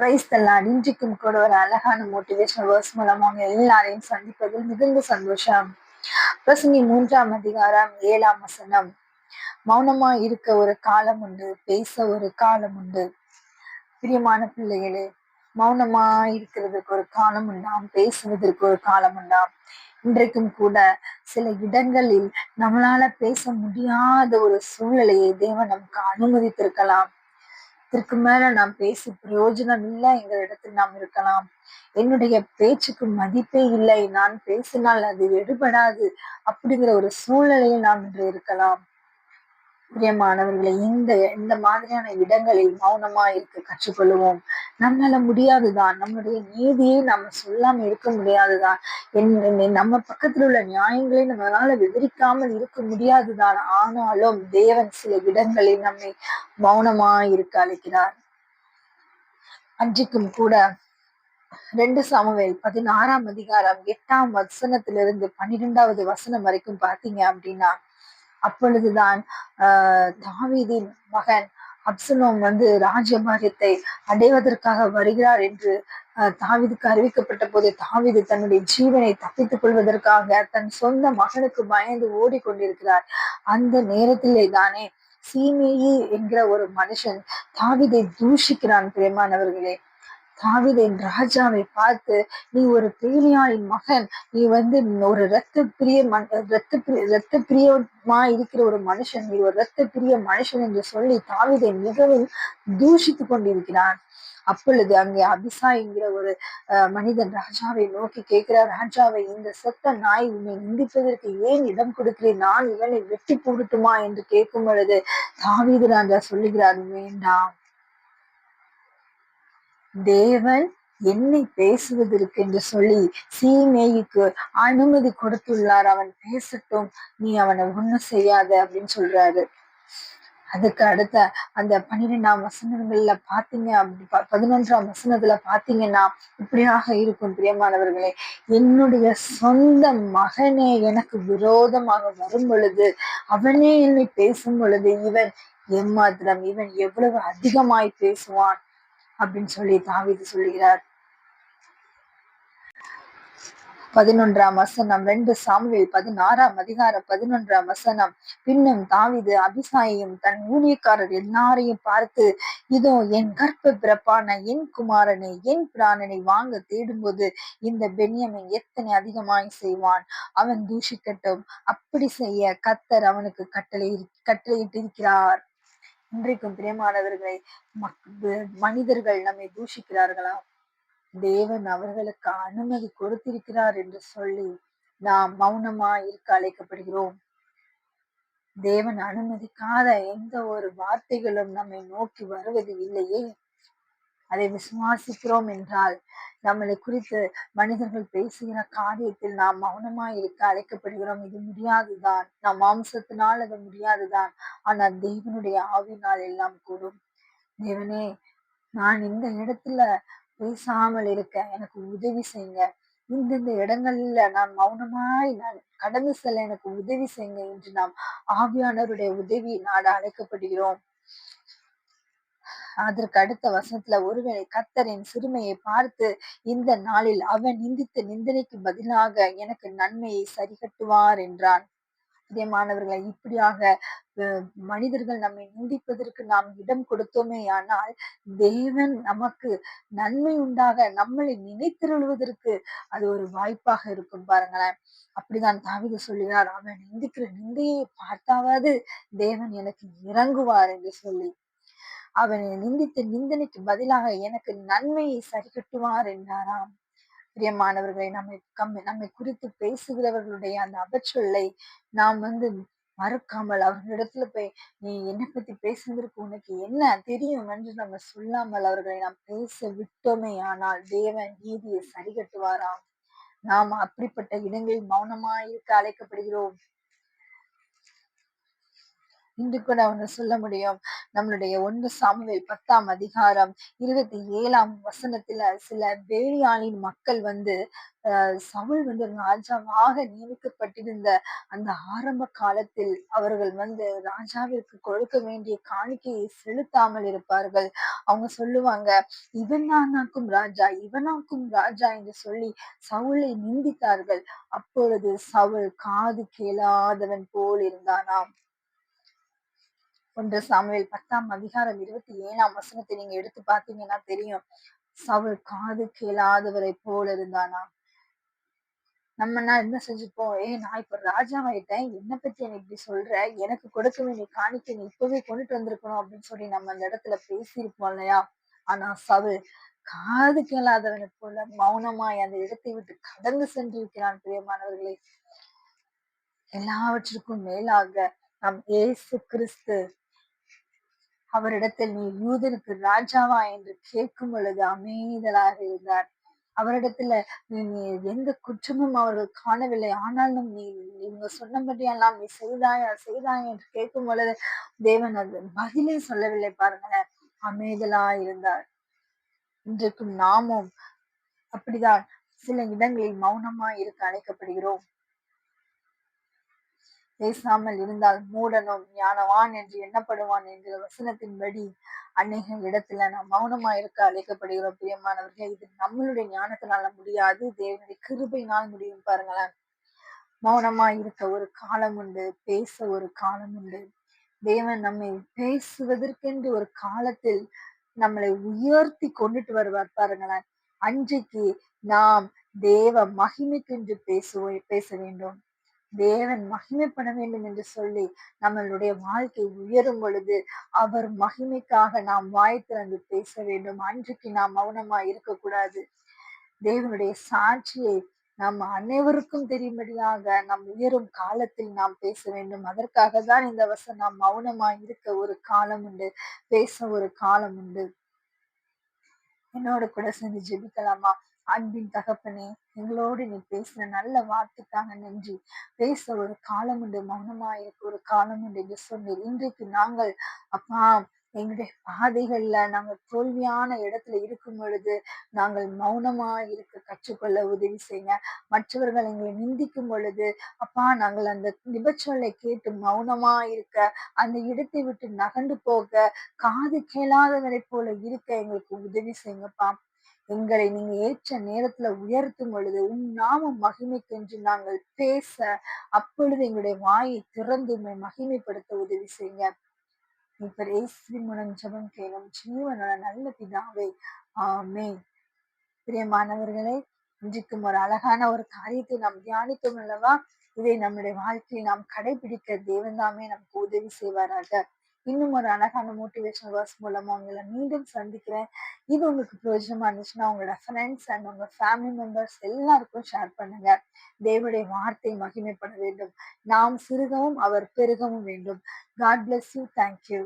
Price தல்லாட் இன்றைக்கும் கூட ஒரு அழகான மோட்டிவேஷனல் வேர்ஸ் மூலம் அவங்க எல்லாரையும் சந்திப்பதில் மிகுந்த சந்தோஷம். பிரசங்கி மூன்றாம் அதிகாரம் ஏழாம் வசனம். மௌனமா இருக்க ஒரு காலம் உண்டு பேச ஒரு காலம் உண்டு. பிரியமான பிள்ளைகளே மௌனமா இருக்கிறதுக்கு ஒரு காலம் உண்டாம் பேசுவதற்கு ஒரு காலம் உண்டாம். இன்றைக்கும் கூட சில இடங்களில் நம்மளால பேச முடியாத ஒரு சூழ்நிலையை தேவன் நமக்கு அனுமதித்திருக்கலாம். இதற்கு மேல நாம் பேசி பிரயோஜனம் இல்லை என்ற இடத்தில் நாம் இருக்கலாம். என்னுடைய பேச்சுக்கு மதிப்பே இல்லை. நான் பேசினால் அது எடுபடாது அப்படிங்கிற ஒரு சூழ்நிலையில் நாம் இன்று இருக்கலாம். பிரியமானவர்களை இந்த இந்த மாதிரியான இடங்களில் மௌனமா இருக்க கற்றுக்கொள்வோம் நம்மளால முடியாதுதான். நம்மளுடைய நீதியை நம்ம சொல்லாம இருக்க முடியாதுதான். நம்ம பக்கத்தில் உள்ள நியாயங்களை நம்மளால விவரிக்காமல் இருக்க முடியாதுதான். ஆனாலும் தேவன் சில இடங்களில் நம்மை மௌனமா இருக்க அழைக்கிறார். அன்றைக்கும் கூட ரெண்டு சாமுவேல் பதினாறாம் அதிகாரம் எட்டாம் வசனத்திலிருந்து பன்னிரெண்டாவது வசனம் வரைக்கும் பாத்தீங்க அப்படின்னா அப்பொழுதுதான் ஆஹ் தாவீதின் மகன் அப்சலோம் வந்து ராஜ்யபாரியத்தை அடைவதற்காக வருகிறார் என்று தாவிதுக்கு அறிவிக்கப்பட்ட போது தாவிது தன்னுடைய ஜீவனை தப்பித்துக் கொள்வதற்காக தன் சொந்த மகனுக்கு பயந்து ஓடிக்கொண்டிருக்கிறார். அந்த நேரத்திலே தானே சீமேயி என்கிற ஒரு மனுஷன் தாவிதை தூஷிக்கிறான் பிரியமானவர்களே. தாவிதின் ராஜாவை பார்த்து நீ ஒரு பேலியாளின் மகன். நீ வந்து ஒரு ரத்த பிரிய ரத்த பிரிய ரத்த பிரியமா இருக்கிற ஒரு மனுஷன். நீ ஒரு ரத்த பிரிய மனுஷன் என்று சொல்லி தாவிதை மிகவும் தூஷித்து கொண்டிருக்கிறான். அப்பொழுது அங்கே அபிசா என்கிற ஒரு மனிதன் ராஜாவை நோக்கி கேட்கிறார். ராஜாவை இந்த செத்த நாய் உன்னை நிந்திப்பதற்கு ஏன் இடம் கொடுக்கிறேன்? நான் இவனை வெட்டி போடட்டுமா? என்று கேட்கும் பொழுது தாவீது ராஜா சொல்லுகிறார் வேண்டாம். தேவன் என்னை பேசுவதற்கு என்று சொல்லி சீமேயிக்கு அனுமதி கொடுத்துள்ளார். அவன் பேசட்டும் நீ அவனை ஒண்ணும் செய்யாத அப்படின்னு சொல்றாரு. அதுக்கு அடுத்த அந்த பன்னிரெண்டாம் வசனங்கள்ல பாத்தீங்க அப்படி பதினொன்றாம் வசனத்துல பாத்தீங்கன்னா இப்படியாக இருக்கும் பிரியமானவர்களே என்னுடைய சொந்த மகனே எனக்கு விரோதமாக வரும் பொழுது அவனே என்னை பேசும் பொழுது இவன் எம்மாத்திரம் இவன் எவ்வளவு அதிகமாய் பேசுவான்? அப்படின்னு சொல்லி தாவிது சொல்லுகிறார். பதினொன்றாம் வசனம் ரெண்டு சாமுவேல் பதினாறாம் அதிகாரம் பதினொன்றாம் வசனம். பின்னும் தாவிது அபிசாயையும் தன் ஊழியக்காரர் எல்லாரையும் பார்த்து இதோ என் கற்ப பிறப்பான என் குமாரனை என் பிராணனை வாங்க தேடும்போது இந்த பென்யமின் எத்தனை அதிகமாய் செய்வான்? அவன் தூஷிக்கட்டும். அப்படி செய்ய கத்தர் அவனுக்கு கட்டளை கட்டளையிட்டிருக்கிறார். இன்றைக்கும் பிரியமானவர்களை மனிதர்கள் நம்மை தூஷிக்கிறார்களா? தேவன் அவர்களுக்கு அனுமதி கொடுத்திருக்கிறார் என்று சொல்லி நாம் மௌனமா இருக்க அழைக்கப்படுகிறோம். தேவன் அனுமதிக்காத எந்த ஒரு வார்த்தைகளும் நம்மை நோக்கி வருவது இல்லையே. அதை விசுவாசிக்கிறோம் என்றால் நம்மளை குறித்து மனிதர்கள் பேசுகிற காரியத்தில் நாம் மௌனமாய் இருக்க அழைக்கப்படுகிறோம். இது முடியாதுதான். நம் மாம்சத்தினால் அது முடியாதுதான். ஆனால் தேவனுடைய ஆவினால் எல்லாம் கூடும். தேவனே நான் இந்த இடத்துல பேசாமல் இருக்க எனக்கு உதவி செய்யுங்க இந்தந்த இடங்கள்ல நான் மௌனமாய் நான் கடந்து செல்ல எனக்கு உதவி செய்யுங்க என்று நாம் ஆவியானவருடைய உதவி நாட அழைக்கப்படுகிறோம். அதற்கு அடுத்த வசனத்துல ஒருவேளை கத்தரின் சிறுமையை பார்த்து இந்த நாளில் அவன் நிந்தித்த நிந்தனைக்கு பதிலாக எனக்கு நன்மையை சரி கட்டுவார் என்றான் பிரியமானவர்களை இப்படியாக மனிதர்கள் நம்மை நிந்திப்பதற்கு நாம் இடம் கொடுத்தோமே ஆனால் தேவன் நமக்கு நன்மை உண்டாக நம்மளை நினைத்திருள்வதற்கு அது ஒரு வாய்ப்பாக இருக்கும் பாருங்களேன். அப்படிதான் தாவித சொல்லுகிறார் அவன் நிந்திக்கிற நிந்தையை பார்த்தாவது தேவன் எனக்கு இறங்குவார் என்று சொல்லி. அவனை நிந்தித்த நிந்தனைக்கு பதிலாக எனக்கு நன்மையை சரி கட்டுவார் என்றாராம். பிரியமானவர்களை நம்மை கம்மி நம்மை குறித்து பேசுகிறவர்களுடைய அந்த அபச்சொல்லை நாம் வந்து மறுக்காமல் அவர்களிடத்துல போய் நீ என்னை பத்தி பேசுவதற்கு உனக்கு என்ன தெரியும்? என்று நம்ம சொல்லாமல் அவர்களை நாம் பேச விட்டோமே ஆனால் தேவன் நீதியை சரி கட்டுவாராம் நாம் அப்படிப்பட்ட இடங்களில் மௌனமாயிருக்க அழைக்கப்படுகிறோம். இன்று கூட ஒண்ணு சொல்ல முடியும். நம்மளுடைய ஒன்று சாமுவேல் பத்தாம் அதிகாரம் இருபத்தி ஏழாம் வசனத்துல சில வேலியாளின் மக்கள் வந்து அஹ் சவுல் வந்து ராஜாவாக நியமிக்கப்பட்டிருந்த அந்த ஆரம்ப காலத்தில் அவர்கள் வந்து ராஜாவிற்கு கொடுக்க வேண்டிய காணிக்கையை செலுத்தாமல் இருப்பார்கள். அவங்க சொல்லுவாங்க இவனாக்கும் ராஜா இவனாக்கும் ராஜா என்று சொல்லி சவுளை நிந்தித்தார்கள். அப்பொழுது சவுல் காது கேளாதவன் போல் இருந்தானாம். ஒன்று சாமுவேல் பத்தாம் அதிகாரம் இருபத்தி ஏழாம் வசனத்தை நீங்க எடுத்து பார்த்தீங்கன்னா தெரியும். சவுல் காது கேளாதவரை போல இருந்தானா? நம்ம நான் என்ன செஞ்சுப்போம்? ஏ நான் இப்ப ராஜாவாயிட்டேன். என்ன பத்தி எனக்கு இப்படி சொல்ற? எனக்கு கொடுக்க வேண்டிய காணிக்கை நீ இப்பவே கொண்டுட்டு வந்திருக்கணும் அப்படின்னு சொல்லி நம்ம அந்த இடத்துல பேசியிருப்போம் இல்லையா? ஆனா சவுல் காது கேளாதவனை போல மௌனமாய் அந்த இடத்தை விட்டு கடந்து சென்றிருக்கிறான் பிரியமானவர்களே. எல்லாவற்றிற்கும் மேலாக நம் ஏசு கிறிஸ்து அவரிடத்தில் நீ யூதனுக்கு ராஜாவா என்று கேட்கும் பொழுது அமைதலாக இருந்தார். அவரிடத்துல நீ எந்த குற்றமும் அவர்கள் காணவில்லை. ஆனாலும் நீ இவங்க சொன்னபடியெல்லாம் நீ செய்தாயா செய்தாயா என்று கேட்கும் பொழுது தேவன் அது பதிலே சொல்லவில்லை. பாருங்களேன் அமைதலா இருந்தார். இன்றைக்கும் நாமும் அப்படிதான் சில இடங்களில் மௌனமா இருக்க அழைக்கப்படுகிறோம். பேசாமல் இருந்தால் மூடனும் ஞானவான் என்று எண்ணப்படுவான் என்கிற வசனத்தின்படி அநேக இடத்துல நாம் மௌனமா இருக்க அழைக்கப்படுகிறோம். பிரியமானவர்கள் இது நம்மளுடைய ஞானத்தினால முடியாது தேவனுடைய கிருபையினால் முடியும் பாருங்களேன். மௌனமா இருக்க ஒரு காலம் உண்டு பேச ஒரு காலம் உண்டு. தேவன் நம்மை பேசுவதற்கென்று ஒரு காலத்தில் நம்மளை உயர்த்தி கொண்டுட்டு வருவார் பாருங்களேன். அன்றைக்கு நாம் தேவ மகிமைக்கென்று பேசுவோம் பேச வேண்டும். தேவன் மகிமைப்பட வேண்டும் என்று சொல்லி நம்மளுடைய வாழ்க்கை உயரும் பொழுது அவர் மகிமைக்காக நாம் வாய் திறந்து பேச வேண்டும். அன்றைக்கு நாம் மௌனமா இருக்கக்கூடாது. தேவனுடைய சாட்சியை நாம் அனைவருக்கும் தெரியும்படியாக நம் உயரும் காலத்தில் நாம் பேச வேண்டும். அதற்காக தான் இந்த வசம் நாம் மௌனமா இருக்க ஒரு காலம் உண்டு பேச ஒரு காலம் உண்டு. என்னோட கூட சேர்ந்து ஜெபிக்கலாமா? அன்பின் தகப்பனே எங்களோடு நீ பேசுற நல்ல வார்த்தைக்காக நன்றி. பேச ஒரு காலம் உண்டு மௌனமா இருக்க ஒரு காலம் உண்டு என்று சொன்னீர். இன்றைக்கு நாங்கள் அப்பா எங்களுடைய பாதைகள்ல நாங்கள் தோல்வியான இடத்துல இருக்கும் பொழுது நாங்கள் மௌனமா இருக்க கற்றுக்கொள்ள உதவி செய்யுங்க. மற்றவர்கள் எங்களை நிந்திக்கும் பொழுது அப்பா நாங்கள் அந்த நிபச்சொல்லை கேட்டு மௌனமா இருக்க அந்த இடத்தை விட்டு நகண்டு போக காது கேளாதவரை போல இருக்க எங்களுக்கு உதவி செய்யுங்கப்பா. எங்களை நீங்க ஏற்ற நேரத்துல உயர்த்தும் பொழுது உன் நாம மகிமைக்கென்று நாங்கள் பேச அப்பொழுது எங்களுடைய வாயை திறந்து உண்மை மகிமைப்படுத்த உதவி செய்யுங்க. இப்ப ஏசி மூலம் ஜபம் கேளும் ஜீவனோட நல்ல பிதாவே ஆமே பிரியமானவர்களே இன்றைக்கும் ஒரு அழகான ஒரு காரியத்தை நாம் தியானித்தோம் அல்லவா? இதை நம்முடைய வாழ்க்கையை நாம் கடைபிடிக்க தேவன்தாமே நமக்கு உதவி செய்வாராக. இன்னும் ஒரு அழகான மோட்டிவேஷன் வேர்ஸ் மூலமா உங்களை மீண்டும் சந்திக்கிறேன். இது உங்களுக்கு பிரயோஜனமா இருந்துச்சுன்னா உங்களோட ஃப்ரெண்ட்ஸ் அண்ட் உங்க ஃபேமிலி மெம்பர்ஸ் எல்லாருக்கும் ஷேர் பண்ணுங்க. தேவனுடைய வார்த்தை மகிமைப்பட வேண்டும். நாம் சிறுகவும் அவர் பெருகவும் வேண்டும். God bless you thank you